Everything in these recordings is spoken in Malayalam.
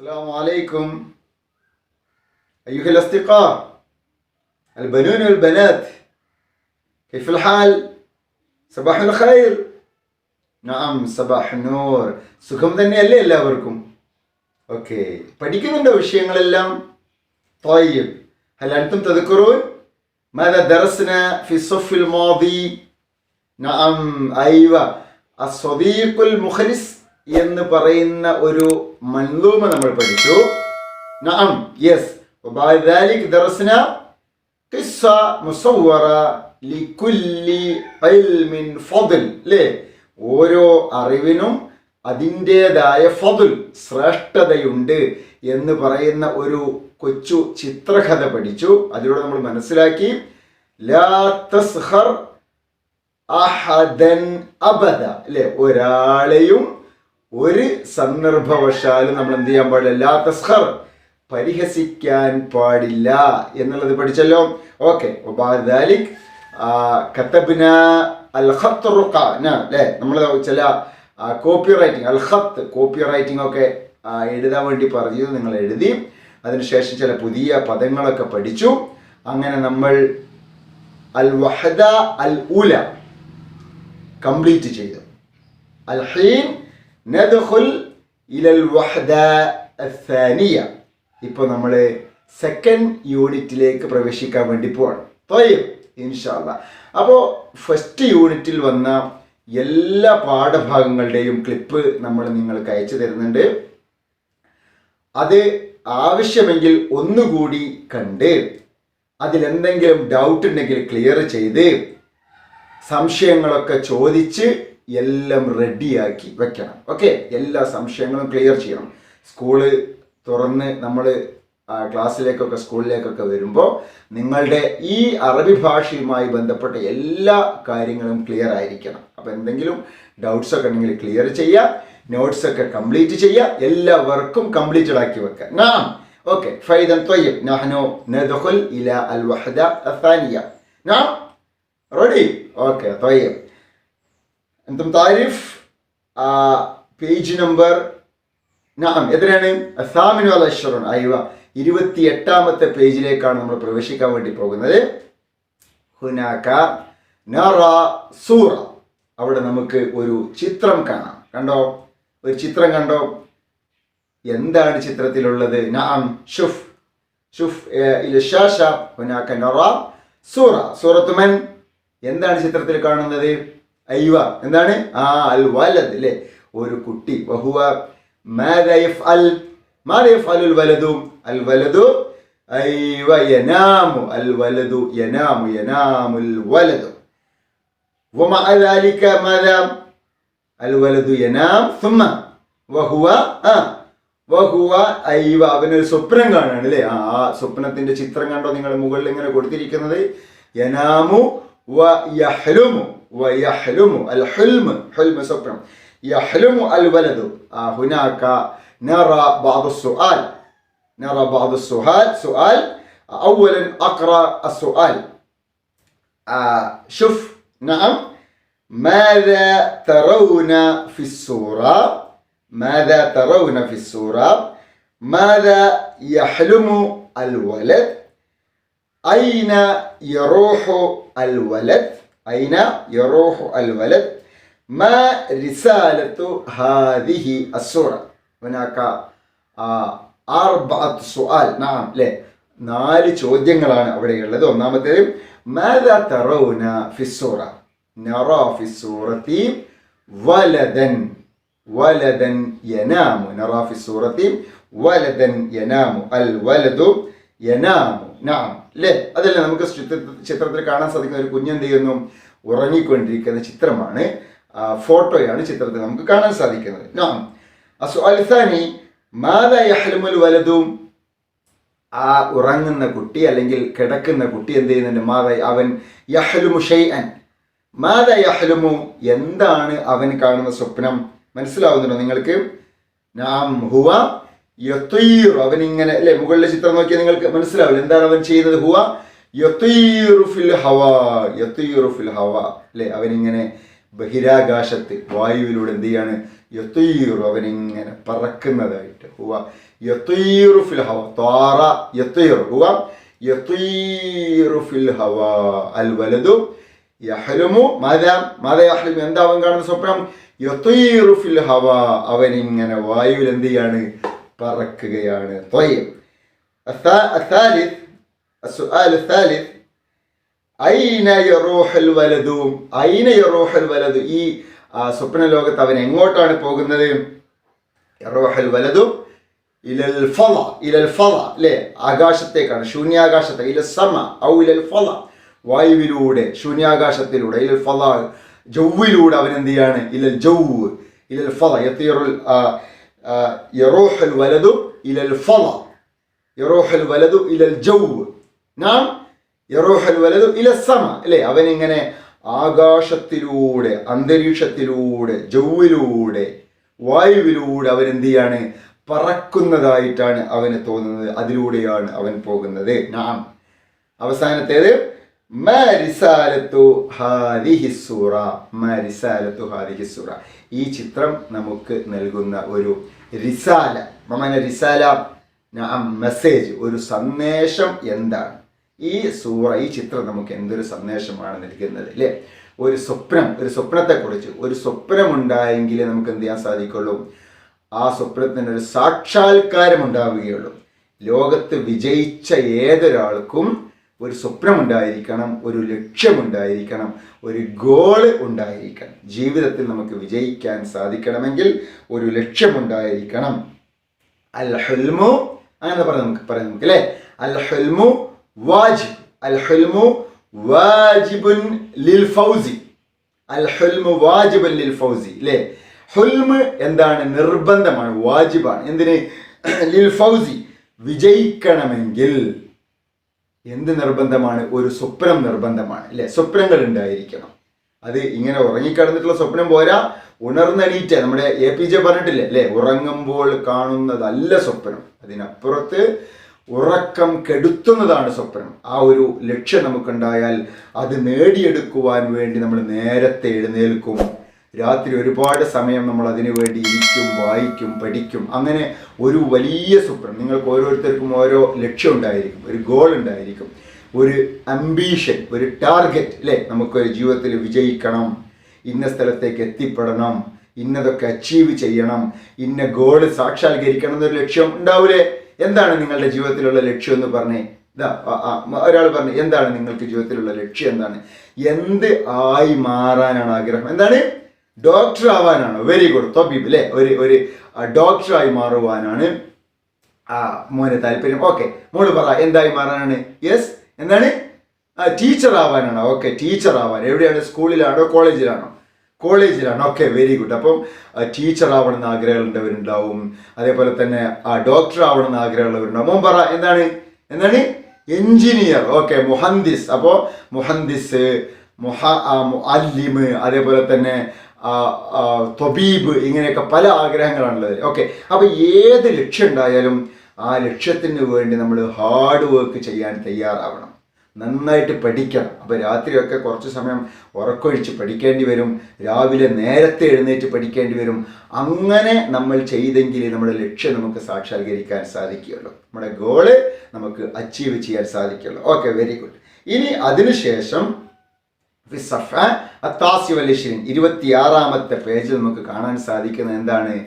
السلام عليكم أيها الأصدقاء البنون والبنات كيف الحال؟ صباح الخير نعم صباح النور സുഖം തന്നെയല്ലേ എല്ലാവർക്കും ഓക്കെ പഠിക്കുന്നുണ്ടോ വിഷയങ്ങളെല്ലാം طيب هل أنتم تذكرون ماذا درسنا في الصف الماضي نعم أيوة الصديق المخلص എന്ന് പറയുന്ന ഒരു മൻലൂമ നമ്മൾ പഠിച്ചു. നഅം യെസ് وبذلك درسنا ليه ഓരോ അറിവിനും അതിന്റേതായ ഫതുൽ ശ്രേഷ്ഠതയുണ്ട് എന്ന് പറയുന്ന ഒരു കൊച്ചു ചിത്രകഥ പഠിച്ചു. അതിലൂടെ നമ്മൾ മനസ്സിലാക്കി. ലാ തസ്ഹർ അഹദൻ അബദ അല്ലെ ഒരാളെയും ഒരു സന്ദർഭവശാലും നമ്മൾ എന്ത് ചെയ്യാൻ പാടില്ല? തസ്ഹർ പരിഹസിക്കാൻ പാടില്ല എന്നുള്ളത് പഠിച്ചല്ലോ. ഓക്കെ. അല്ലേ നമ്മൾ ചില കോപ്പി റൈറ്റിംഗ് അൽഹത്ത് കോപ്പി റൈറ്റിംഗ് ഒക്കെ എഴുതാൻ വേണ്ടി പറഞ്ഞത് നിങ്ങൾ എഴുതി. അതിനുശേഷം ചില പുതിയ പദങ്ങളൊക്കെ പഠിച്ചു. അങ്ങനെ നമ്മൾ അൽ വഹദ അൽ ഉല കംപ്ലീറ്റ് ചെയ്തു. അൽ ഹീൻ നദ്ഖുൽ ഇലൽ വഹദ അസാനിയ ഇപ്പോൾ നമ്മൾ സെക്കൻഡ് യൂണിറ്റിലേക്ക് പ്രവേശിക്കാൻ വേണ്ടി പോവാണ്. തൊയ്യം ഇൻഷാല്ല അപ്പോൾ ഫസ്റ്റ് യൂണിറ്റിൽ വന്ന എല്ലാ പാഠഭാഗങ്ങളുടെയും ക്ലിപ്പ് നമ്മൾ നിങ്ങൾക്ക് അയച്ചു തരുന്നുണ്ട്. അത് ആവശ്യമെങ്കിൽ ഒന്നുകൂടി കണ്ട് അതിലെന്തെങ്കിലും ഡൗട്ട് ഉണ്ടെങ്കിൽ ക്ലിയർ ചെയ്ത് സംശയങ്ങളൊക്കെ ചോദിച്ച് എല്ലാം റെഡിയാക്കി വെക്കണം. ഓക്കെ? എല്ലാ സംശയങ്ങളും ക്ലിയർ ചെയ്യണം. സ്കൂൾ തുറന്ന് നമ്മൾ ക്ലാസ്സിലേക്കൊക്കെ സ്കൂളിലേക്കൊക്കെ വരുമ്പോൾ നിങ്ങളുടെ ഈ അറബി ഭാഷയുമായി ബന്ധപ്പെട്ട എല്ലാ കാര്യങ്ങളും ക്ലിയർ ആയിരിക്കണം. അപ്പോൾ എന്തെങ്കിലും ഡൗട്ട്സ് ഒക്കെ ഉണ്ടെങ്കിൽ ക്ലിയർ ചെയ്യുക നോട്ട്സ് ഒക്കെ കംപ്ലീറ്റ് ചെയ്യുക എല്ലാ വർക്കും കംപ്ലീറ്റഡ് ആക്കി വെക്കുക നാം. ഓക്കെ. ഫൈദൻ ത്വയ്യം നഹ്നോ നദ്ഖുൽ ഇല അൽ വഹദ അസാനിയ നാം. റെഡി. ഓക്കെ. ത്വയ്യബ് എന്തും താരിഫ്. പേജ് നമ്പർ നാം എത്രയാണ് അസാമിനു അലശ്വറൻ. അയ്യ ഇരുപത്തി എട്ടാമത്തെ പേജിലേക്കാണ് നമ്മൾ പ്രവേശിക്കാൻ വേണ്ടി പോകുന്നത്. ഹുനാക നറ സൂറ. അവിടെ നമുക്ക് ഒരു ചിത്രം കാണാം. കണ്ടോ? ഒരു ചിത്രം കണ്ടോ? എന്താണ് ചിത്രത്തിലുള്ളത്? നാം ഷുഫ്. ഷുഫ് ഇലഷാഷ നറ സൂറ. സൂറത്തുമൻ എന്താണ് ചിത്രത്തിൽ കാണുന്നത്? അയ്വ എന്താണ്? ആ അൽ വലത് അല്ലേ ഒരു കുട്ടി. ബഹുവ മാരയഫ് അൽ യനാമു യനാമുൽ അൽ വഹുവ വഹുവ അവനൊരു സ്വപ്നം കാണാണ് അല്ലേ ആ സ്വപ്നത്തിന്റെ ചിത്രം കണ്ടോ നിങ്ങൾ മുകളിൽ ഇങ്ങനെ കൊടുത്തിരിക്കുന്നത്? യനാമു വ യഹ്ലുമു വ യഹ്ലുമു അൽ ഹുൽമ് ഹുൽമ് സ്വപ്നം യഹ്ലുമു അൽ വലദു ആ ഹുനാക നറ بعض السؤال نرى بعض السؤال سؤال اولا اقرا السؤال آه شوف نعم ماذا ترون في الصورة ماذا ترون في الصورة ماذا يحلم الولد أين يروح الولد أين يروح الولد ما رسالة هذه الصورة هناك آه أربعة سؤال نعم ليه നാല് ചോദ്യങ്ങളാണ് അവിടെയുള്ളത് ഒന്നാമത്തേത് മാതാ തറൗന ഫിസൂറ നറ ഫിസൂറത്തി വലദൻ വലദൻ യനാമു നറ ഫിസൂറത്തി വലദൻ യനാമു അൽ വലദു യനാമു നാം അല്ലേ അതല്ലേ നമുക്ക് ചിത്ര- ചിത്രത്തിൽ കാണാൻ സാധിക്കുന്ന ഒരു കുഞ്ഞെന്ത് ചെയ്യുന്നു? ഉറങ്ങിക്കൊണ്ടിരിക്കുന്ന ചിത്രമാണ്. ഫോട്ടോയാണ് ചിത്രത്തിൽ നമുക്ക് കാണാൻ സാധിക്കുന്നത്. നാം അസു അൽസാനി യഹ്ലുമുൽ വലതും ആ ഉറങ്ങുന്ന കുട്ടി അല്ലെങ്കിൽ കിടക്കുന്ന കുട്ടി എന്ത് ചെയ്യുന്നുണ്ട്? മാത അവൻ യഹ്ലുമു ഷൈഅൻ. മാത യഹ്ലുമു എന്താണ് അവൻ കാണുന്ന സ്വപ്നം? മനസ്സിലാവുന്നുണ്ടോ നിങ്ങൾക്ക്? നാം ഹുവ യത്തീർ അവൻ ഇങ്ങനെ അല്ലെ? മുകളിലെ ചിത്രം നോക്കിയാൽ നിങ്ങൾക്ക് മനസ്സിലാവില്ല. എന്താണ് അവൻ ചെയ്യുന്നത് ഹുവ? യത്തീറു ഫിൽ ഹവ. യത്തീറു ഫിൽ ഹവ. അല്ലെ? അവൻ ഇങ്ങനെ ബഹിരാകാശത്ത് വായുവിലൂടെ എന്ത് ചെയ്യാണ്? യത്തീറു അവനിങ്ങനെ പറക്കുന്നതായിട്ട്. ഹുവ? യത്തീറു ഫിൽ ഹവ. ത്വാറ യത്തീറു. ഹുവ? യത്തീറു ഫിൽ ഹവ. അൽ വലതു യഹലുമു മാത. മാത യഹലുമു. എന്താ അവൻ കാണുന്ന സ്വപ്നം? യത്തീറു ഫിൽ ഹവ. അവൻ ഇങ്ങനെ വായുവിൽ എന്ത് ചെയ്യാണ്? പറക്കുകയാണ് طيب الثا- الثالث السؤال الثالث ഐന യറൂഹൽ വലതു ഐന യറൂഹൽ വലതു ഈ ആ, സ്വപ്ന ലോകത്ത് അവൻ എങ്ങോട്ടാണ് പോകുന്നത് യറൂഹൽ വലതു ഇലൽ ഫള ഇലൽ ഫള അല്ലേ ആകാശത്തേക്കാണ് ശൂന്യാകാശത്തെ ഇല സമ ഔ ഇലൽ ഫള വായുവിലൂടെ ശൂന്യാകാശത്തിലൂടെ ഇലൽ ഫള ജൗവിലൂടെ അവൻ എന്ത് ചെയ്യാണ് ഇലൽ ജൗവ് ഇലൽ ഫള യത്തീറുൽ ആ, ആ, യറൂഹൽ വലതു ഇലൽ ഫള യറൂഹൽ വലതു ഇലൽ ജൗവ് നാം യറൂഹൽ വലതു ഇലസമ അല്ലേ? അവനിങ്ങനെ ആകാശത്തിലൂടെ അന്തരീക്ഷത്തിലൂടെ ജൗവിലൂടെ വായുവിലൂടെ അവൻ എന്ത് ചെയ്യാണ് പറക്കുന്നതായിട്ടാണ് അവന് തോന്നുന്നത്. അതിലൂടെയാണ് അവൻ പോകുന്നത്. നാം. അവസാനത്തേത് മാ റിസാലത്തു ഹാദിഹി സൂറ മാ ഹാദിഹി സൂറ. ഈ ചിത്രം നമുക്ക് നൽകുന്ന ഒരു റിസാല മമന റിസാല മെസ്സേജ് ഒരു സന്ദേശം എന്താണ്? ഈ സൂറ ഈ ചിത്രം നമുക്ക് എന്തൊരു സന്ദേശമാണ് നൽകുന്നത് അല്ലേ ഒരു സ്വപ്നം ഒരു സ്വപ്നത്തെക്കുറിച്ച് ഒരു സ്വപ്നം ഉണ്ടായെങ്കിലേ നമുക്ക് എന്ത് ചെയ്യാൻ സാധിക്കുള്ളൂ? ആ സ്വപ്നത്തിന് ഒരു സാക്ഷാത്കാരം ഉണ്ടാവുകയുള്ളൂ ലോകത്ത് വിജയിച്ച ഏതൊരാൾക്കും ഒരു സ്വപ്നമുണ്ടായിരിക്കണം ഒരു ലക്ഷ്യമുണ്ടായിരിക്കണം ഒരു ഗോൾ ഉണ്ടായിരിക്കണം. ജീവിതത്തിൽ നമുക്ക് വിജയിക്കാൻ സാധിക്കണമെങ്കിൽ ഒരു ലക്ഷ്യമുണ്ടായിരിക്കണം. അൽ ഹുൽമു അങ്ങനെ പറഞ്ഞു നമുക്ക് പറയാം നമുക്ക് അല്ലേ? അൽ ഹുൽമു വാജിബ് അൽ ഹുൽമു വാജിബുൻ ലിൽ ഫൗസി. അൽ ഹുൽമു വാജിബുൻ ലിൽ ഫൗസി അല്ലേ? ഹുൽമ് എന്താണ്? നിർബന്ധമാണ് വാജിബാണ്. എന്തിന്? ലിൽ ഫൗസി വിജയിക്കണമെങ്കിൽ എന്ത് നിർബന്ധമാണ്? ഒരു സ്വപ്നം നിർബന്ധമാണ്. അല്ലെ സ്വപ്നങ്ങൾ ഉണ്ടായിരിക്കണം. അത് ഇങ്ങനെ ഉറങ്ങിക്കിടന്നിട്ടുള്ള സ്വപ്നം പോരാ. ഉണർന്നെണീറ്റ നമ്മുടെ എ പി ജെ പറഞ്ഞിട്ടില്ലേ? അല്ലെ ഉറങ്ങുമ്പോൾ കാണുന്നതല്ല സ്വപ്നം. അതിനപ്പുറത്ത് ഉറക്കം കെടുത്തുന്നതാണ് സ്വപ്നം. ആ ഒരു ലക്ഷ്യം നമുക്കുണ്ടായാൽ അത് നേടിയെടുക്കുവാൻ വേണ്ടി നമ്മൾ നേരത്തെ എഴുന്നേൽക്കും. രാത്രി ഒരുപാട് സമയം നമ്മൾ അതിനു വേണ്ടി ഇരിക്കും വായിക്കും പഠിക്കും. അങ്ങനെ ഒരു വലിയ സ്വപ്നം. നിങ്ങൾക്ക് ഓരോരുത്തർക്കും ഓരോ ലക്ഷ്യം ഉണ്ടായിരിക്കും ഒരു ഗോൾ ഉണ്ടായിരിക്കും. ഒരു അംബീഷൻ ഒരു ടാർഗറ്റ് അല്ലേ നമുക്കൊരു ജീവിതത്തിൽ വിജയിക്കണം. ഇന്ന സ്ഥലത്തേക്ക് എത്തിപ്പെടണം. ഇന്നതൊക്കെ അച്ചീവ് ചെയ്യണം. ഇന്ന ഗോൾ സാക്ഷാത്കരിക്കണം എന്നൊരു ലക്ഷ്യം ഉണ്ടാവൂലേ? എന്താണ് നിങ്ങളുടെ ജീവിതത്തിലുള്ള ലക്ഷ്യം എന്ന് പറഞ്ഞേ? ഇതാ ഒരാൾ പറഞ്ഞു എന്താണ് നിങ്ങൾക്ക് ജീവിതത്തിലുള്ള ലക്ഷ്യം എന്താണ്? എന്ത് ആയി മാറാനാണ് ആഗ്രഹം? എന്താണ്? ഡോക്ടർ ആവാനാണ്. വെരി ഗുഡ് തൊബീബ് അല്ലേ ഒരു ഒരു ഡോക്ടറായി മാറുവാനാണ് ആ മോനെ താല്പര്യം. ഓക്കെ മോൾ പറ എന്തായി മാറാനാണ്? യെസ് എന്താണ്? ടീച്ചർ ആവാനാണ്. ഓക്കെ ടീച്ചർ ആവാൻ. എവിടെയാണ്? സ്കൂളിലാണോ? കോളേജിലാണോ? കോളേജിലാണ്. ഓക്കെ വെരി ഗുഡ് അപ്പം ടീച്ചർ ആവണമെന്ന് ആഗ്രഹമുള്ളവരുണ്ടാവും. അതേപോലെ തന്നെ ആ ഡോക്ടർ ആവണമെന്ന് ആഗ്രഹമുള്ളവരുണ്ടാവും. മോൻ പറ എന്താണ്? എന്താണ്? എഞ്ചിനീയർ ഓക്കെ മുഹന്ദിസ് അപ്പോൾ മുഹന്ദിസ് മുഹ അല്ലിമ് അതേപോലെ തന്നെ തൊബീബ് ഇങ്ങനെയൊക്കെ പല ആഗ്രഹങ്ങളാണുള്ളത്. ഓക്കെ. അപ്പോൾ ഏത് ലക്ഷ്യം ഉണ്ടായാലും ആ ലക്ഷ്യത്തിന് വേണ്ടി നമ്മൾ ഹാർഡ് വർക്ക് ചെയ്യാൻ തയ്യാറാവണം. നന്നായിട്ട് പഠിക്കണം. അപ്പോൾ രാത്രിയൊക്കെ കുറച്ച് സമയം ഉറക്കൊഴിച്ച് പഠിക്കേണ്ടി വരും. രാവിലെ നേരത്തെ എഴുന്നേറ്റ് പഠിക്കേണ്ടി വരും. അങ്ങനെ നമ്മൾ ചെയ്തെങ്കിൽ നമ്മുടെ ലക്ഷ്യം നമുക്ക് സാക്ഷാത്കരിക്കാൻ സാധിക്കുകയുള്ളൂ. നമ്മുടെ ഗോൾ നമുക്ക് അച്ചീവ് ചെയ്യാൻ സാധിക്കുകയുള്ളൂ. ഓക്കെ വെരി ഗുഡ് ഇനി അതിനുശേഷം ഫിസഫ അത്താസി വല്ലിഷിൻ ഇരുപത്തിയാറാമത്തെ പേജിൽ നമുക്ക് കാണാൻ സാധിക്കുന്ന എന്താണ്?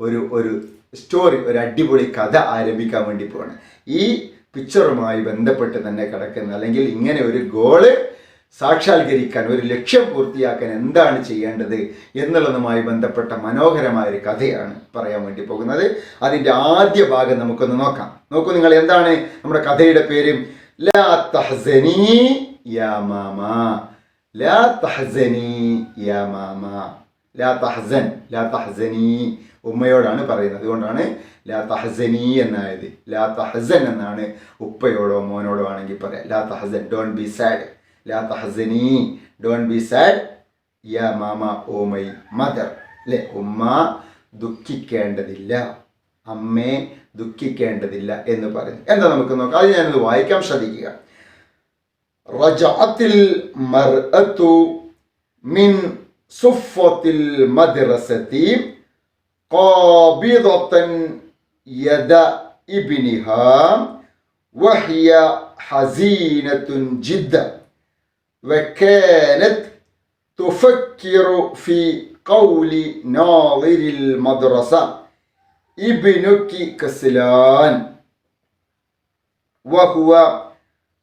ഒരു ഒരു സ്റ്റോറി ഒരു അടിപൊളി കഥ ആരംഭിക്കാൻ വേണ്ടി പോവാണ്. ഈ പിക്ചറുമായി ബന്ധപ്പെട്ട് തന്നെ കിടക്കുന്ന അല്ലെങ്കിൽ ഇങ്ങനെ ഒരു ഗോൾ സാക്ഷാത്കരിക്കാൻ ഒരു ലക്ഷ്യം പൂർത്തിയാക്കാൻ എന്താണ് ചെയ്യേണ്ടത് എന്നുള്ളതുമായി ബന്ധപ്പെട്ട മനോഹരമായ ഒരു കഥയാണ് പറയാൻ വേണ്ടി പോകുന്നത്. അതിന്റെ ആദ്യ ഭാഗം നമുക്കൊന്ന് നോക്കാം. നോക്കൂ നിങ്ങൾ എന്താണ് നമ്മുടെ കഥയുടെ പേര്? ലാ തഹ്സനി യാ മാമാ. ലാ തഹസനി യാ മാമ. ലാ തഹസൻ ലാ തഹസനി ഉമ്മയോടാണ് പറയുന്നത്. അതുകൊണ്ടാണ് ലാ തഹസനി എന്നായത്. ലാ തഹസൻ എന്നാണ് ഉപ്പയോടോ മോനോടോ ആണെങ്കിൽ പറയാം. ലാ തഹസൻ ഡോൺ ബി സാഡ് ലാ തഹസനി ഡോൺ ബി സാഡ് യ മാമ ഓ മൈ മദർ. അല്ലെ ഉമ്മ ദുഃഖിക്കേണ്ടതില്ല. അമ്മേ ദുഃഖിക്കേണ്ടതില്ല എന്ന് പറയുന്നു എന്താ നമുക്ക് നോക്കാം? അത് ഞാനത് വായിക്കാം ശ്രദ്ധിക്കുക. റജാത്തിൽ المرأة من صفة المدرسة قابضة يد ابنها وهي حزينة جدا وكانت تفكر في قول ناظر المدرسة ابنك كسلان. وهو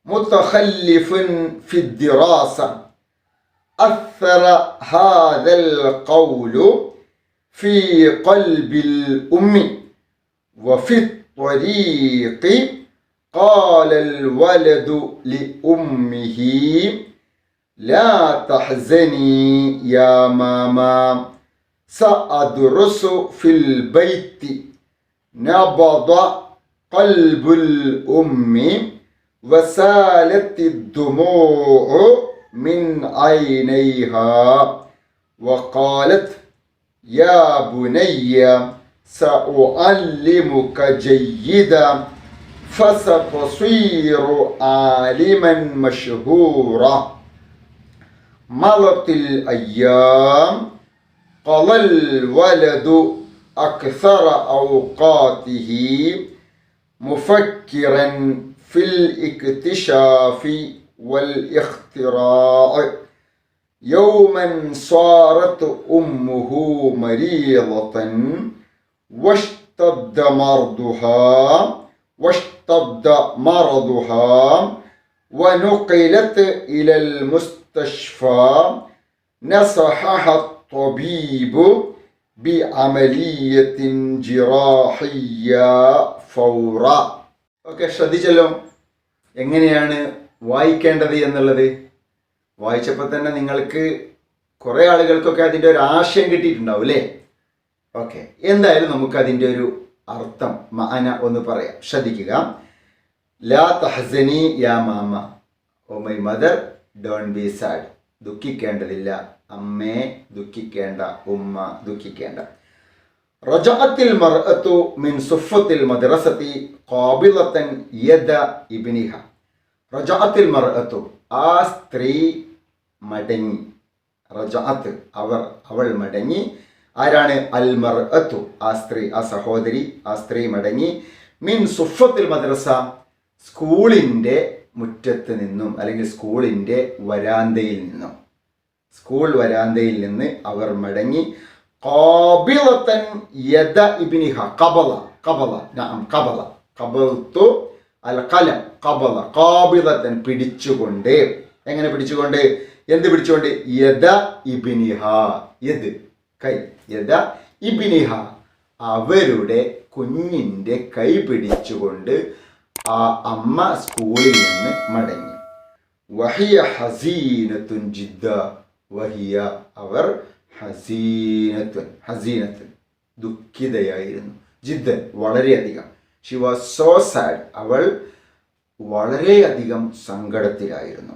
متخلف في الدراسة. أثر هذا القول في قلب الأم. وفي الطريق قال الولد لأمه لا تحزني يا ماما سأدرس في البيت. نبض قلب الأم. وسالت الدموع من عينيها وقالت يا بني سأعلمك جيدا فستصير عالما مشهورا. مضت الأيام قضى الولد أكثر أوقاته مفكرا في الاكتشاف والاختراع يوما صارت أمه مريضة واشتد مرضها واشتد مرضها ونقلت إلى المستشفى نصحها الطبيب بعملية جراحية فورا ഓക്കെ ശ്രദ്ധിച്ചല്ലോ എങ്ങനെയാണ് വായിക്കേണ്ടത് എന്നുള്ളത്? വായിച്ചപ്പോൾ തന്നെ നിങ്ങൾക്ക് കുറേ ആളുകൾക്കൊക്കെ അതിന്റെ ഒരു ആശയം കിട്ടിയിട്ടുണ്ടാവും അല്ലേ? ഓക്കെ. എന്തായാലും നമുക്ക് അതിന്റെ ഒരു അർത്ഥം മാന ഒന്ന് പറയാം. ശ്രദ്ധിക്കുക. ലാ തഹസനി യാ മാമ. ഓ my mother don't be sad. ദുഃഖിക്കേണ്ടതില്ല. അമ്മേ ദുഃഖിക്കേണ്ട. ഉമ്മ ദുഃഖിക്കേണ്ട. റജഅത്തിൽ മർഅത്തു മിൻ സുഫത്തിൽ മദ്രസത്തി ഖാബിലത്തൻ യദ ഇബ്നിഹ. റജഅത്തിൽ മർഅത്തു ആ സ്ത്രീ മടങ്ങി. റജഅത്ത് അവർ അവൾ മടങ്ങി. ആരാണ്? അൽ മർഅത്തു ആ സ്ത്രീ ആ സഹോദരി ആ സ്ത്രീ മടങ്ങി. മിൻ സുഫത്തിൽ മദ്രസ സ്കൂളിന്റെ മുറ്റത്ത് നിന്നും അല്ലെങ്കിൽ സ്കൂളിന്റെ വരാന്തയിൽ നിന്നും. സ്കൂൾ വരാന്തയിൽ നിന്ന് അവർ മടങ്ങി. ഖാബിലത്തൻ يد ابنها قبل قبل نعم قبل قبلت القلم قبل قابلة പിടിച്ചുകൊണ്ട്. എങ്ങനെ പിടിച്ചുകൊണ്ട്? എന്ത് പിടിച്ചുകൊണ്ട്? യദ ഇബിനിഹ. യദ് കൈ. യദ ഇബിനിഹ. അവരുടെ കുഞ്ഞിന്റെ കൈ പിടിച്ചുകൊണ്ട് ആ അമ്മ സ്കൂളിൽ നിന്ന് മടങ്ങി. വഹിയ ഹസീനത്തുൻ ജിദ്ദ. വഹിയ അവർ ഹസീനത്തുൻ ഹസീനത്വൻ. ദുഃഖിതയായിരുന്നു. ജിദ്ദൻ വളരെയധികം. ഷി വാസ് സോ സാഡ് അവൾ വളരെയധികം സങ്കടത്തിലായിരുന്നു.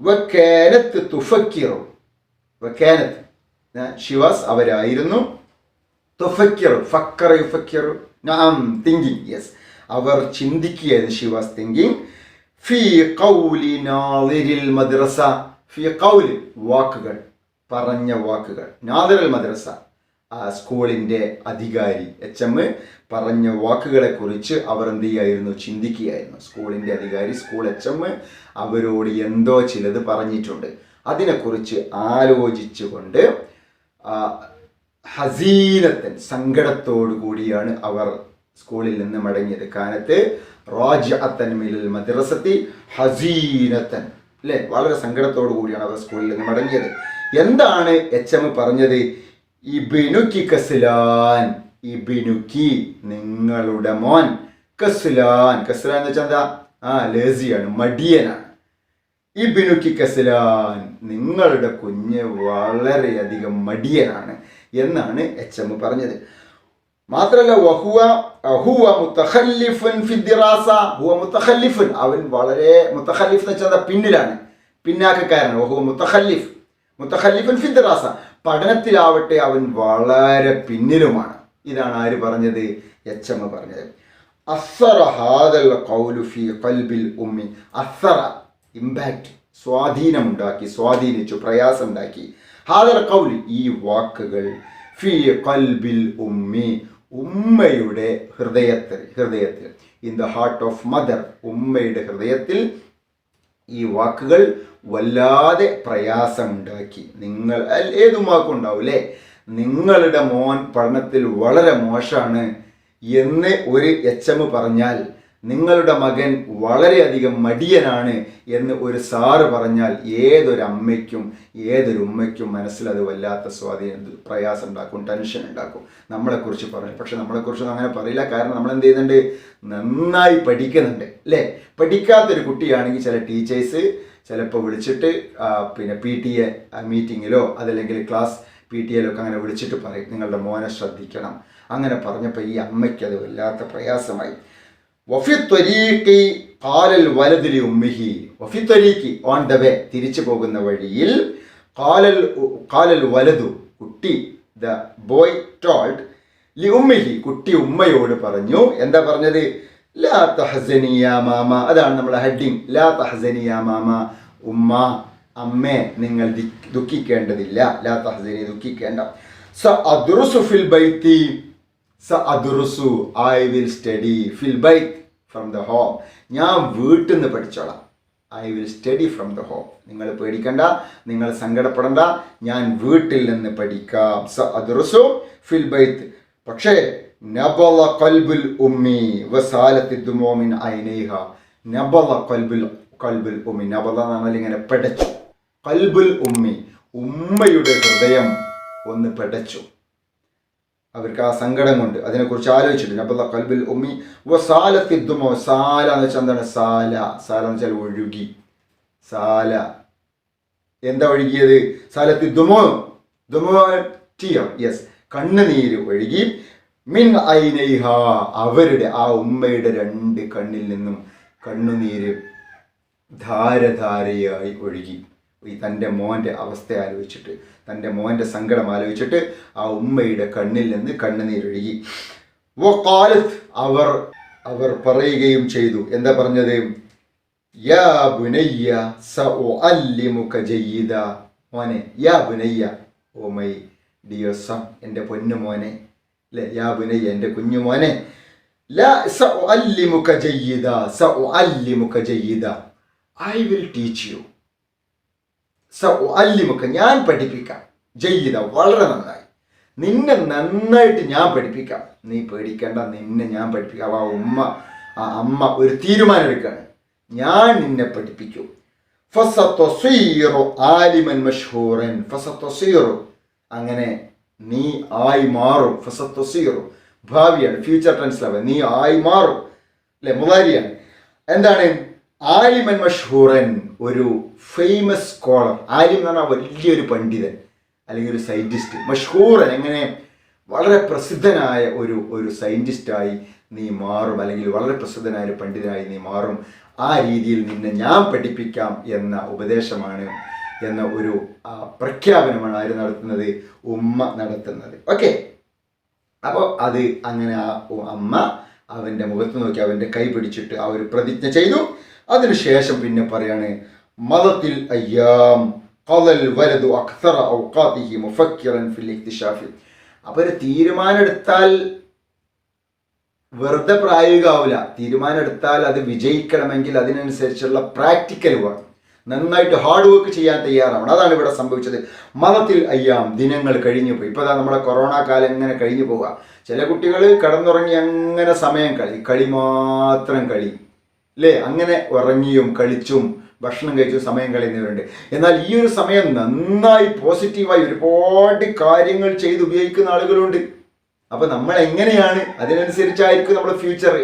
വക്കേനത്ത് തുഫക്കിറു. വക്കേനത്ത് ഷിവാസ് അവരായിരുന്നു. തുഫക്കിറു. ഫക്കറ യുഫക്കിറു. നാം തിങ്കിങ് യെസ് അവർ ചിന്തിക്കുകയായിരുന്നു. ഷി വാസ് തിങ്കിങ് ഫി കൗലി നാളിരിൽ മദ്രസ. ഫി കൗലി വാക്കുകൾ. പറഞ്ഞ വാക്കുകൾ. നാദറൽ മദ്രസ ആ സ്കൂളിന്റെ അധികാരി എച്ച് എം പറഞ്ഞ വാക്കുകളെ കുറിച്ച് അവർ എന്ത് ചെയ്യായിരുന്നു? ചിന്തിക്കുകയായിരുന്നു. സ്കൂളിന്റെ അധികാരി സ്കൂൾ എച്ച് എം അവരോട് എന്തോ ചിലത് പറഞ്ഞിട്ടുണ്ട്. അതിനെക്കുറിച്ച് ആലോചിച്ചുകൊണ്ട് ഹസീനത്തൻ സങ്കടത്തോടു കൂടിയാണ് അവർ സ്കൂളിൽ നിന്ന് മടങ്ങിയത്. കാലത്ത് റാജഅത്തൻ മിലൽ മദ്രസത്തി ഹസീനത്തൻ അല്ലേ? വളരെ സങ്കടത്തോടു കൂടിയാണ് അവർ സ്കൂളിൽ നിന്ന് മടങ്ങിയത്. എന്താണ് എച്ച് എം പറഞ്ഞത്? ഇബിനുക്കി കസ്ലാൻ. ഇബിനുക്കി നിങ്ങളുടെ മോൻ. കസ്ലാൻ. കസ്ലാൻ എന്ന് വെച്ചാൽ എന്താ? ആ ലേസിയാണ് മടിയനാണ്. ഇബിനുക്കി കസ്ലാൻ നിങ്ങളുടെ കുഞ്ഞ് വളരെയധികം മടിയനാണ് എന്നാണ് എച്ച് എം പറഞ്ഞത്. മാത്രല്ല വഹുവ ഹുവ അവൻ വളരെ മുത്തഖല്ലിഫ് എന്ന് വെച്ചാൽ പിന്നിലാണ്. പിന്നാക്കക്കാരൻ വഹുവ മുത്തഖല്ലിഫ്. മുത്തഖല്ലിഫുൻ ഫി ദറാസ പഠനത്തിലാവട്ടെ അവൻ വളരെ പിന്നിലുമാണ്. ഇതാണ് ആര് പറഞ്ഞത്? എച്ച് എം പറഞ്ഞത്. അസറ ഹാദൽ ഖൗലു കൽബിൽ ഉമ്മി. അസറ ഇമ്പാക്റ്റ് സ്വാധീനമുണ്ടാക്കി സ്വാധീനിച്ചു പ്രയാസം ഉണ്ടാക്കി ഹാദൽ ഖൗൽ ഈ വാക്കുകൾ ഫി ഖൽബിൽ ഉമ്മി ഉമ്മയുടെ ഹൃദയത്തിൽ ഹൃദയത്തിൽ in the heart of mother ഉമ്മയുടെ ഹൃദയത്തിൽ ഈ വാക്കുകൾ വല്ലാതെ പ്രയാസമുണ്ടാക്കി. നിങ്ങൾ ഏതും ഏത് വാക്കും ഉണ്ടാവൂലേ നിങ്ങളുടെ മോൻ പഠനത്തിൽ വളരെ മോശമാണ് എന്ന് ഒരു എച്ച് എം പറഞ്ഞാൽ നിങ്ങളുടെ മകൻ വളരെയധികം മടിയനാണ് എന്ന് ഒരു സാറ് പറഞ്ഞാൽ ഏതൊരു അമ്മയ്ക്കും ഏതൊരു ഉമ്മയ്ക്കും മനസ്സിൽ അത് വല്ലാത്ത സ്വാധീനം പ്രയാസം ഉണ്ടാക്കും ടെൻഷൻ ഉണ്ടാക്കും. നമ്മളെക്കുറിച്ച് പറഞ്ഞു. പക്ഷെ നമ്മളെക്കുറിച്ച് അങ്ങനെ പറയില്ല. കാരണം നമ്മൾ എന്ത് ചെയ്യുന്നുണ്ട്? നന്നായി പഠിക്കുന്നുണ്ട്. അല്ലേ? പഠിക്കാത്തൊരു കുട്ടിയാണെങ്കിൽ ചില ടീച്ചേഴ്സ് ചിലപ്പോൾ വിളിച്ചിട്ട് പിന്നെ പി ടി എ മീറ്റിങ്ങിലോ അതല്ലെങ്കിൽ ക്ലാസ് പി ടി എയിലൊക്കെ അങ്ങനെ വിളിച്ചിട്ട് പറയും. നിങ്ങളുടെ മോനെ ശ്രദ്ധിക്കണം. അങ്ങനെ പറഞ്ഞപ്പോൾ ഈ അമ്മയ്ക്ക് അത് വല്ലാത്ത പ്രയാസമായി. വഫി വഫി ഓൺ ദ വേ തിരിച്ചു പോകുന്ന വഴിയിൽ വലതു കുട്ടി ദ ബോയ് ടോൾഡ് ലി ഉമ്മിഹി കുട്ടി ഉമ്മയോട് പറഞ്ഞു എന്താ പറഞ്ഞത്? ലാ തഹസനിയ മാമ. അതാണ് നമ്മുടെ ഹെഡിങ്. ലാ തഹസനിയ മാമ. ഉമ്മ അമ്മേ നിങ്ങൾ ദുഃഖിക്കേണ്ടതില്ല. ലാ തഹസനി ദുഃഖിക്കേണ്ട. സ അദ്രുസുഫിൽ ബൈത്തി. അദുറുസു ഐ വിൽ സ്റ്റഡി ഫിൽ ബൈത്ത് ഫ്രം ദ ഹോം ഞാൻ വീട്ടിൽ നിന്ന് പഠിച്ചോളാം. I will study from the home നിങ്ങൾ പേടിക്കണ്ട നിങ്ങൾ സങ്കടപ്പെടണ്ട ഞാൻ വീട്ടിൽ നിന്ന് പഠിക്കാം. സ അദുറുസു ഫിൽ ബൈത്ത് പക്ഷേ നബല കൽബുൽ ഉമ്മി വസാലത്തി ദുമോമിൻ ഐനൈഹ. നബല കൽബുൽ കൽബുൽ ഉമ്മി. നബല എന്ന് ഇങ്ങനെ പെടച്ചു. കൽബുൽ ഉമ്മി ഉമ്മയുടെ ഹൃദയം ഒന്ന് പെടച്ചു. അവർക്ക് ആ സങ്കടം കൊണ്ട് അതിനെക്കുറിച്ച് ആലോചിച്ചിട്ടുണ്ട്. നബല്ല കൽബിൽ ഉമ്മി സാല സാലത്തിദ്ദുമോ സാല എന്ന് വെച്ചാൽ എന്താണ്? സാല. സാല എന്ന് വെച്ചാൽ ഒഴുകി. സാല. എന്താ ഒഴുകിയത്? സാലത്തിദ്ദുമോ. ദുമോ ടിയോ. യെസ് കണ്ണുനീര് ഒഴുകി. മിൻ ഐനൈഹ. അവരുടെ ആ ഉമ്മയുടെ രണ്ട് കണ്ണിൽ നിന്നും കണ്ണുനീര് ധാരധാരയായി ഒഴുകി. ഈ തന്റെ മോന്റെ അവസ്ഥ ആലോചിച്ചിട്ട് തന്റെ മോന്റെ സങ്കടം ആലോചിച്ചിട്ട് ആ ഉമ്മയുടെ കണ്ണിൽ നിന്ന് കണ്ണുനീരൊഴുകി. വഖാലത്ത് അവർ അവർ പറയുകയും ചെയ്തു. എന്താ പറഞ്ഞത്? യാ ബുനയ്യ സഉഅല്ലിമുക ജയ്യിദ. മോനെ യാ ബുനയ്യ ഓ മൈ സൺ എന്റെ പൊന്നു മോനെ. അല്ലേ? യാ ബുനയ്യ എന്റെ കുഞ്ഞു മോനെ. ലാ സഉഅല്ലിമുക ജയ്യിദ സഉഅല്ലിമുക ജയ്യിദ. I will teach you. സഅല്ലിമുക ഞാൻ പഠിപ്പിക്കാം. ജയ്യിദ വളരെ നന്നായി. നിന്നെ നന്നായിട്ട് ഞാൻ പഠിപ്പിക്കാം. നീ പേടിക്കേണ്ട നിന്നെ ഞാൻ പഠിപ്പിക്കാം. ആ ഉമ്മ ആ അമ്മ ഒരു തീരുമാനം എടുക്കുകയാണ്. ഞാൻ നിന്നെ പഠിപ്പിക്കും. ആലിമൻ അങ്ങനെ നീ ആയി മാറും. ഫസത്വസീറു ഭാവിയാണ് ഫ്യൂച്ചർ ടെൻസിലാണ് നീ ആയി മാറും. അല്ലെ മുതാരിയാണ്. എന്താണ്? ആലിമൻ മഷൂറൻ ഒരു ഫേമസ് സ്കോളർ ആലിം എന്ന് പറഞ്ഞാൽ വലിയൊരു പണ്ഡിതൻ അല്ലെങ്കിൽ ഒരു സയന്റിസ്റ്റ് മഷൂറൻ എങ്ങനെ വളരെ പ്രസിദ്ധനായ ഒരു ഒരു സയന്റിസ്റ്റായി നീ മാറും അല്ലെങ്കിൽ വളരെ പ്രസിദ്ധനായ ഒരു പണ്ഡിതനായി നീ മാറും. ആ രീതിയിൽ നിന്നെ ഞാൻ പഠിപ്പിക്കാം എന്ന ഉപദേശമാണ് എന്ന ഒരു പ്രഖ്യാപനമാണ് ആര് നടത്തുന്നത്? ഉമ്മ നടത്തുന്നത്. ഓക്കെ അപ്പോൾ അത് അങ്ങനെ ആ അമ്മ അവന്റെ മുഖത്ത് നോക്കി അവന്റെ കൈ പിടിച്ചിട്ട് ആ ഒരു പ്രതിജ്ഞ ചെയ്തു. അതിനുശേഷം പിന്നെ പറയാണ് മതത്തിൽ അയ്യാം ഖലൽ വലതു അക്സറ ഔഖാത്തിഹി മുഫക്കിറൻ ഫിൽ ഇക്തിഷാഫി. അപ്പോൾ ഒരു തീരുമാനം എടുത്താൽ വെറുതെ പ്രായോഗികമാവില്ല തീരുമാനം എടുത്താൽ അത് വിജയിക്കണമെങ്കിൽ അതിനനുസരിച്ചുള്ള പ്രാക്ടിക്കൽ വേണം നന്നായിട്ട് ഹാർഡ് വർക്ക് ചെയ്യാൻ തയ്യാറാവണം. അതാണ് ഇവിടെ സംഭവിച്ചത്. മതത്തിൽ അയ്യാം ദിനങ്ങൾ കഴിഞ്ഞു പോയി. ഇപ്പോൾ നമ്മുടെ കൊറോണ കാലം എങ്ങനെ കഴിഞ്ഞു പോവുക. ചില കുട്ടികൾ കടന്നുറങ്ങി അങ്ങനെ സമയം കളി. കളി മാത്രം കളി. അല്ലേ അങ്ങനെ ഉറങ്ങിയും കളിച്ചും ഭക്ഷണം കഴിച്ചും സമയം കളയുന്നവരുണ്ട്. എന്നാൽ ഈ ഒരു സമയം നന്നായി പോസിറ്റീവായി ഒരുപാട് കാര്യങ്ങൾ ചെയ്ത് ഉപയോഗിക്കുന്ന ആളുകളുണ്ട്. അപ്പൊ നമ്മൾ എങ്ങനെയാണ്? അതിനനുസരിച്ചായിരിക്കും നമ്മുടെ ഫ്യൂച്ചർ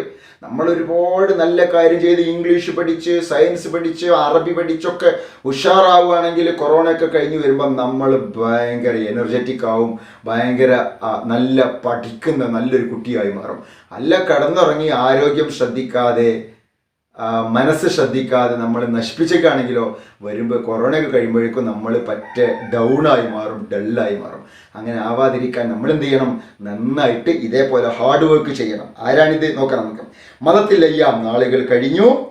നമ്മൾ ഒരുപാട് നല്ല കാര്യം ചെയ്ത് ഇംഗ്ലീഷ് പഠിച്ച് സയൻസ് പഠിച്ച് അറബി പഠിച്ചൊക്കെ ഉഷാറാവുകയാണെങ്കിൽ കൊറോണ ഒക്കെ കഴിഞ്ഞ് വരുമ്പം നമ്മൾ ഭയങ്കര എനർജറ്റിക് ആവും. ഭയങ്കര നല്ല പഠിക്കുന്ന നല്ലൊരു കുട്ടിയായി മാറും. അല്ല കടന്നുറങ്ങി ആരോഗ്യം ശ്രദ്ധിക്കാതെ മനസ്സ് ശ്രദ്ധിക്കാതെ നമ്മൾ നശിപ്പിച്ചേക്കാണെങ്കിലോ വരുമ്പോൾ കൊറോണ ഒക്കെ കഴിയുമ്പോഴേക്കും നമ്മൾ പറ്റ ഡൗണായി മാറും ഡള്ളായി മാറും. അങ്ങനെ ആവാതിരിക്കാൻ നമ്മൾ എന്ത് ചെയ്യണം നന്നായിട്ട് ഇതേപോലെ ഹാർഡ് വർക്ക് ചെയ്യണം. ആരാണിത്? നോക്കണം നമുക്ക്. മതത്തിൽ അയ്യാം നാളുകൾ കഴിഞ്ഞു.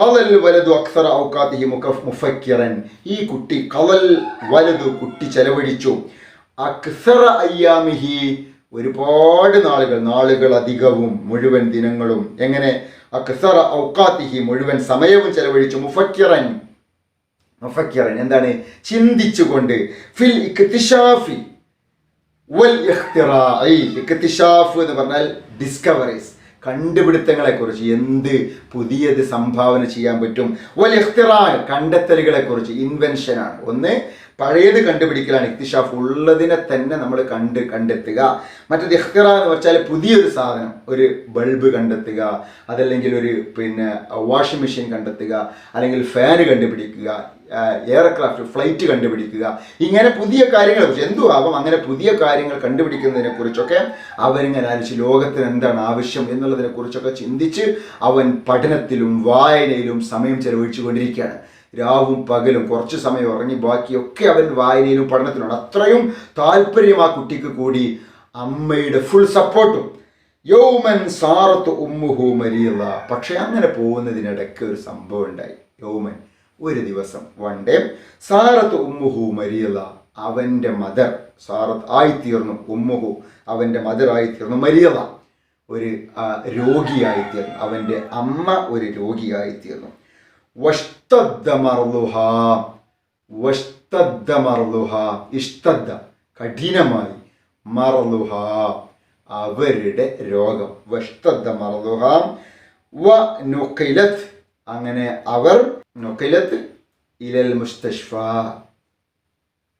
കലൽ വലതു അക്സറ ഔക്കാത്തിഹി മുഖ മുഫക്കിറൻ. ഈ കുട്ടി കലൽ വലതു കുട്ടി ചെലവഴിച്ചു. അക്സറ അയ്യാമിഹി ഒരുപാട് നാളുകൾ നാളുകൾ അധികവും മുഴുവൻ ദിനങ്ങളും എങ്ങനെ അക്സറ മുഴുവൻ സമയവും ചെലവഴിച്ചു മുഫക്കിറൻ മുഫക്കിറൻ എന്താണ്? ചിന്തിച്ചുകൊണ്ട് ഫിൽ ഇക്തിഷാഫി വൽ എന്ന് പറഞ്ഞാൽ ഡിസ്കവറീസ് കണ്ടുപിടുത്തങ്ങളെ കുറിച്ച് എന്ത് പുതിയത് സംഭാവന ചെയ്യാൻ പറ്റും? കണ്ടെത്തലുകളെ കുറിച്ച് ഇൻവെൻഷൻ ആണ്. ഒന്ന് പഴയത് കണ്ടുപിടിക്കലാണ് ഇക്തിഷാഫ് ഉള്ളതിനെ തന്നെ നമ്മൾ കണ്ട് കണ്ടെത്തുക. മറ്റൊരു ഇഹ്റ എന്ന് വെച്ചാൽ പുതിയൊരു സാധനം. ഒരു ബൾബ് കണ്ടെത്തുക അതല്ലെങ്കിൽ ഒരു പിന്നെ വാഷിംഗ് മെഷീൻ കണ്ടെത്തുക അല്ലെങ്കിൽ ഫാൻ കണ്ടുപിടിക്കുക എയർക്രാഫ്റ്റ് ഫ്ലൈറ്റ് കണ്ടുപിടിക്കുക. ഇങ്ങനെ പുതിയ കാര്യങ്ങൾ. എന്തു ആവാം അങ്ങനെ പുതിയ കാര്യങ്ങൾ കണ്ടുപിടിക്കുന്നതിനെ കുറിച്ചൊക്കെ അവരിങ്ങനെ ആലോചിച്ച് ലോകത്തിന് എന്താണ് ആവശ്യം എന്നുള്ളതിനെ കുറിച്ചൊക്കെ ചിന്തിച്ച് അവൻ പഠനത്തിലും വായനയിലും സമയം ചെലവഴിച്ചു കൊണ്ടിരിക്കുകയാണ് രാവും പകലും കുറച്ച് സമയം ഉറങ്ങി ബാക്കിയൊക്കെ അവൻ വായനയിലും പഠനത്തിലുണ്ട് അത്രയും താല്പര്യം ആ കുട്ടിക്ക് കൂടി അമ്മയുടെ ഫുൾ സപ്പോർട്ടും യൗമൻ സാറത്ത് ഉമ്മുഹു മരിയല്ല പക്ഷെ അങ്ങനെ പോകുന്നതിനിടയ്ക്ക് ഒരു സംഭവം ഉണ്ടായി. യൗമൻ ഒരു ദിവസം വൺ ഡേ സാറത്ത് ഉമ്മുഹു മരിയല്ല അവന്റെ മദർ സാറത്ത് ആയിത്തീർന്നു ഉമ്മുഹു അവന്റെ മദർ ആയിത്തീർന്നു മരിയല്ല ഒരു രോഗിയായിത്തീർന്നു. അവന്റെ അമ്മ ഒരു രോഗിയായിത്തീർന്നു. ഇഷ്ടദ്ദ കഠിനമായി മർലുഹ അവരുടെ രോഗം. വഷ്തദ്ദ മർലുഹ വ നുക്കിലത്ത് അങ്ങനെ അവർ നുക്കിലത്ത് ഇലൽ മുസ്തഷ്ഫ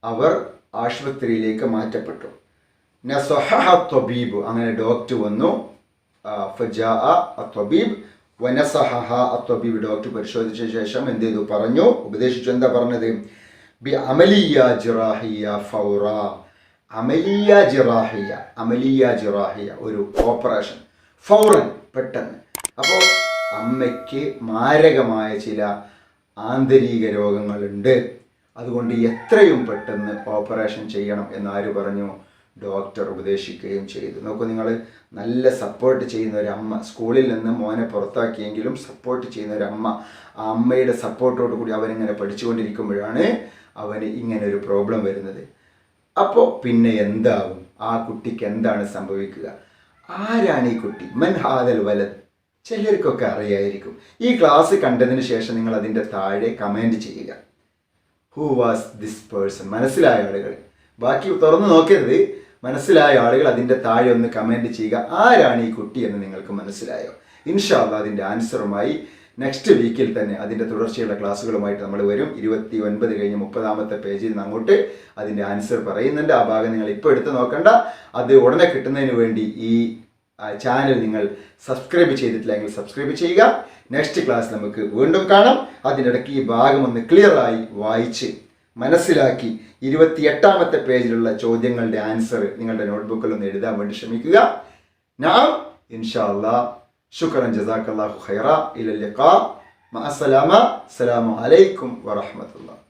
അവർ ആശുപത്രിയിലേക്ക് മാറ്റപ്പെട്ടു. നസഹ ത്വബീബ് അങ്ങനെ ഡോക്ടർ വന്നു. ഫജാ അത്വബീബ് വനസഹഹ അത്വബീബ് ഡോക്ടർ പരിശോധിച്ച ശേഷം എന്ത് ചെയ്തു? പറഞ്ഞു ഉപദേശിച്ചു. എന്താ പറഞ്ഞത്? ബി അമലിയ ജിറാഹിയ ഫൗറ. അമലിയ ജിറാഹിയ അമലിയ ജിറാഹിയ ഒരു ഓപ്പറേഷൻ. ഫൗറൻ പെട്ടെന്ന്. അപ്പോൾ അമ്മയ്ക്ക് മാരകമായ ചില ആന്തരിക രോഗങ്ങളുണ്ട്. അതുകൊണ്ട് എത്രയും പെട്ടെന്ന് ഓപ്പറേഷൻ ചെയ്യണം എന്നാര് പറഞ്ഞു? ഡോക്ടർ ഉപദേശിക്കുകയും ചെയ്തു. നോക്കൂ നിങ്ങൾ നല്ല സപ്പോർട്ട് ചെയ്യുന്ന ഒരു അമ്മ സ്കൂളിൽ നിന്ന് മോനെ പുറത്താക്കിയെങ്കിലും സപ്പോർട്ട് ചെയ്യുന്ന ഒരു അമ്മ ആ അമ്മയുടെ സപ്പോർട്ടോട് കൂടി അവനിങ്ങനെ പഠിച്ചുകൊണ്ടിരിക്കുമ്പോഴാണ് അവന് ഇങ്ങനെ ഒരു പ്രോബ്ലം വരുന്നത്. അപ്പോൾ പിന്നെ എന്താവും? ആ കുട്ടിക്ക് എന്താണ് സംഭവിക്കുക? ആരാണ് ഈ കുട്ടി? മൻഹാദൽ വലത് ചിലർക്കൊക്കെ അറിയായിരിക്കും. ഈ ക്ലാസ് കണ്ടതിന് ശേഷം നിങ്ങൾ അതിന്റെ താഴെ കമന്റ് ചെയ്യുക. ഹൂ വാസ് ദിസ് പേഴ്സൺ മനസ്സിലായ ആളുകൾ. ബാക്കി തുറന്നു നോക്കരുത്. മനസ്സിലായ ആളുകൾ അതിന്റെ താഴെ ഒന്ന് കമന്റ് ചെയ്യുക. ആരാണ് ഈ കുട്ടി എന്ന് നിങ്ങൾക്ക് മനസ്സിലായോ? ഇൻഷാല്ല അതിന്റെ ആൻസറുമായി നെക്സ്റ്റ് വീക്കിൽ തന്നെ അതിന്റെ തുടർച്ചയുള്ള ക്ലാസ്സുകളുമായിട്ട് നമ്മൾ വരും. ഇരുപത്തി ഒൻപത് കഴിഞ്ഞ് മുപ്പതാമത്തെ പേജിൽ നിന്ന് അങ്ങോട്ട് അതിന്റെ ആൻസർ പറയുന്നുണ്ട്. ആ ഭാഗം നിങ്ങൾ ഇപ്പോൾ എടുത്ത് നോക്കണ്ട. അത് ഉടനെ കിട്ടുന്നതിന് വേണ്ടി ഈ ചാനൽ നിങ്ങൾ സബ്സ്ക്രൈബ് ചെയ്തിട്ടില്ലെങ്കിൽ സബ്സ്ക്രൈബ് ചെയ്യുക. നെക്സ്റ്റ് ക്ലാസ് നമുക്ക് വീണ്ടും കാണാം. അതിനിടയ്ക്ക് ഈ ഭാഗം ഒന്ന് ക്ലിയറായി വായിച്ച് മനസ്സിലാക്കി ഇരുപത്തി എട്ടാമത്തെ പേജിലുള്ള ചോദ്യങ്ങളുടെ ആൻസർ നിങ്ങളുടെ നോട്ട്ബുക്കിൽ ഒന്ന് എഴുതാൻ വേണ്ടി ശ്രമിക്കുക. നാം ഇൻഷാ അല്ലാ ശുക്രൻ ജസാക്കല്ലാഹു ഖൈറ. ഇലൽ ലിഖാ. മഅസ്സലാമ. അസ്സലാമു അലൈക്കും വറഹ്മത്തുള്ളാഹി.